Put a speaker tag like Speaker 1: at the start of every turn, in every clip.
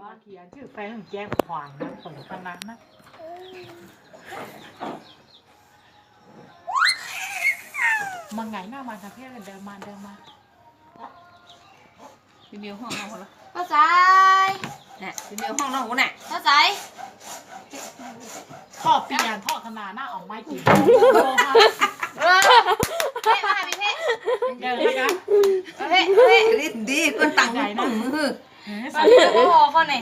Speaker 1: มาเขียนชื่อแฟนแจ้งขวางนะเปิดคณะนะมาไงหน้ามาทางเพื่อนเดินมาเดินมา
Speaker 2: พี่มิวห้องน้องคนละ
Speaker 3: เข้าใจ
Speaker 2: เนี่ยพี่มิวห้องน้องคนน่ะ
Speaker 3: เข้าใจ
Speaker 1: พ่อปียานพ่อคณะหน้าออกไม้กี่
Speaker 3: เออเพ่มาหาพี่เพ่
Speaker 1: เดินแล้วกัน
Speaker 3: เพ่เพ่
Speaker 2: ลิ้นดีคนตังใจนะ มือ
Speaker 3: มาเจอพ่อคนไหน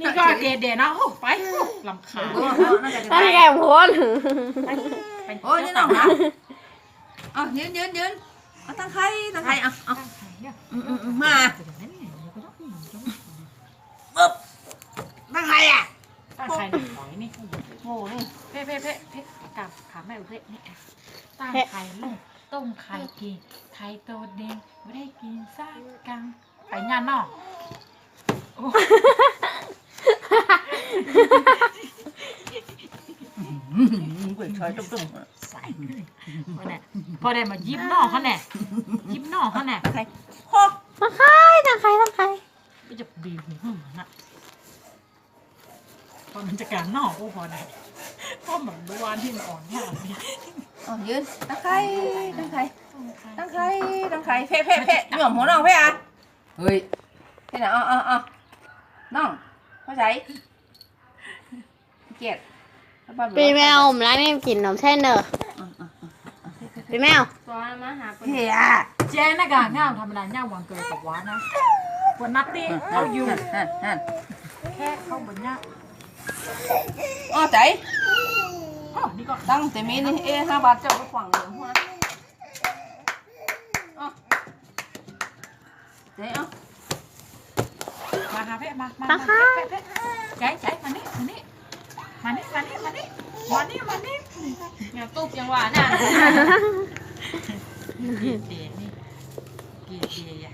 Speaker 1: นี่ก็เดเดนะโอ้ไปลำคาญ
Speaker 2: โอ้น่าจะ
Speaker 4: ตั้งแกมโพน
Speaker 2: โอ้ยนี่น้องนะเอายืนยืนยืนเอาตั้งใครตั้งใครเอาเอามาปึ๊บตั้งใครอะ
Speaker 1: ตั้งใครหนึ่งหน่อยนี่
Speaker 2: โง่นี่
Speaker 1: เพ่เพ่เพ่เพ่กับขาแม่เพ่นี่ตั้งไข่ลูกต้มไข่กินไข่โตเด้งไม่ได้กินซากกัง ไปงานนอก
Speaker 2: เปิดชอยตุ้ม
Speaker 1: ใส่พอแน่พอได้มายิ้มนอกเขาแน่ยิ้มนอกเขาแน่
Speaker 2: ใครหก
Speaker 4: ตั้งใครตั้งใครตั้งใคร
Speaker 1: ก็จะบีบหูหึ่มนะพอมันจะการนอกก็พอได้พราะเหมือนเมื่อวานที่มันอ่อนแค่นี้
Speaker 2: เอายืนตั้งใครตั้งใครตั้งใครตั้งใครเพ่เพ่เพ่หย่อหัวน้องเพ่อะ เฮ้ยเพ่น่ะเอาเอาเอาน้องเข้าใจเกลียด
Speaker 4: ปีแมวผมร้านนี้กินนมเส้นเนอะปีแมว
Speaker 3: ตัวมาหา
Speaker 2: เฮ้ยอะ
Speaker 1: เจ๊นะกะง่ามธรรมดาง่ามวันเกิดกับวานนะวันนัตตี้เราอยู่
Speaker 2: นั่นนั่น
Speaker 1: แค่เข้าบนย่า
Speaker 2: อ๋อใจ
Speaker 1: อ๋อนี่ก็
Speaker 2: ตั้งแต่มีนี่เอ๊ะห้าบาทเจ้าก็ขวางเหลืองหัว ใจเอะ
Speaker 1: มาหาเพ่มามา
Speaker 4: ตั้งใคร
Speaker 1: เพ่เพ่ใจใจมานี่มานี่มานี่มานี่มานี่มานี่มานี่
Speaker 3: อย่าตุ๊บยังหวานน่ะ
Speaker 1: เกียเดนี่เกียเดีย